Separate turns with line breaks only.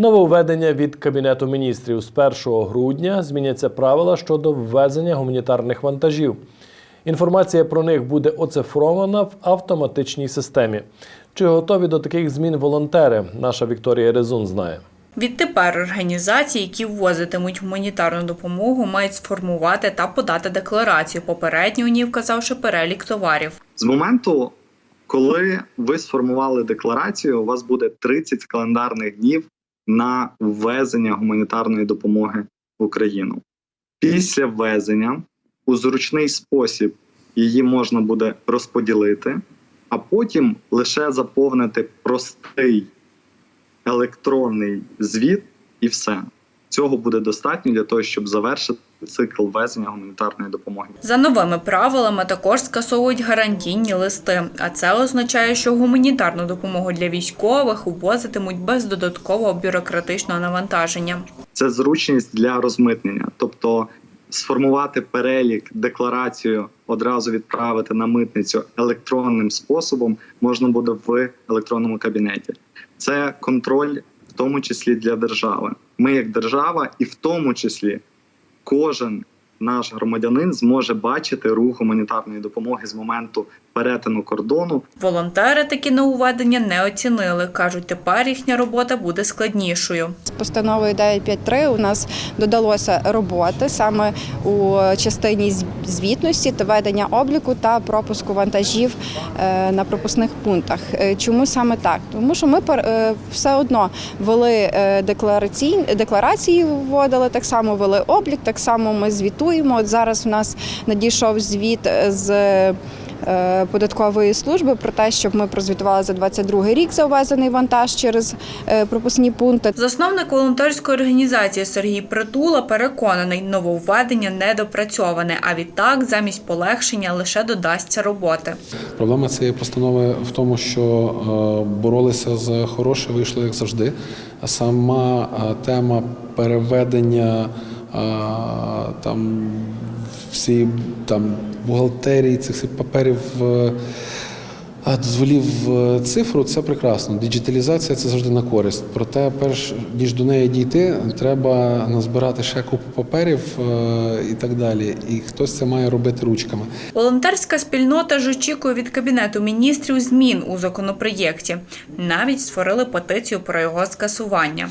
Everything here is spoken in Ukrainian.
Нововведення від Кабінету міністрів з 1 грудня зміняться правила щодо ввезення гуманітарних вантажів. Інформація про них буде оцифрована в автоматичній системі. Чи готові до таких змін волонтери? Наша Вікторія Резун знає.
Відтепер організації, які ввозитимуть гуманітарну допомогу, мають сформувати та подати декларацію, попередньо у ній вказавши перелік товарів.
З моменту, коли ви сформували декларацію, у вас буде 30 календарних днів на ввезення гуманітарної допомоги в Україну. Після ввезення у зручний спосіб її можна буде розподілити, а потім лише заповнити простий електронний звіт, і все. Цього буде достатньо для того, щоб завершити цикл ввезення гуманітарної допомоги.
За новими правилами також скасовують гарантійні листи, а це означає, що гуманітарну допомогу для військових увозитимуть без додаткового бюрократичного навантаження.
це зручність для розмитнення, тобто сформувати перелік, декларацію, одразу відправити на митницю електронним способом можна буде в електронному кабінеті. Це контроль, в тому числі для держави. Ми, як держава, і в тому числі кожен наш громадянин зможе бачити рух гуманітарної допомоги з моменту перетину кордону
Волонтери такі нововведення не оцінили. кажуть, тепер їхня робота буде складнішою.
З постановою 953 у нас додалося роботи саме у частині звітності та ведення обліку та пропуску вантажів е, на пропускних пунктах. Е, Чому саме так? Тому що ми е, все одно вели деклараційні декларації, вводили так само вели облік, так само ми звітуємо. От зараз в нас надійшов звіт з. е, Податкової служби про те, щоб ми прозвітували за 22 рік завезений вантаж через е, пропускні пункти.
Засновник волонтерської організації Сергій Притула переконаний, нововведення недопрацьоване, а відтак замість полегшення лише додасться роботи.
Проблема цієї постанови в тому, що е, боролися за хороше, вийшло як завжди. Сама е, тема переведення е, там всі там бухгалтерії цих всіх паперів. е, дозволів цифру це прекрасно. Діджиталізація це завжди на користь. Проте, перш ніж до неї дійти, треба назбирати ще купу паперів е, і так далі. І хтось це має робити ручками.
Волонтерська спільнота ж очікує від кабінету міністрів змін у законопроєкті. Навіть створили петицію про його скасування.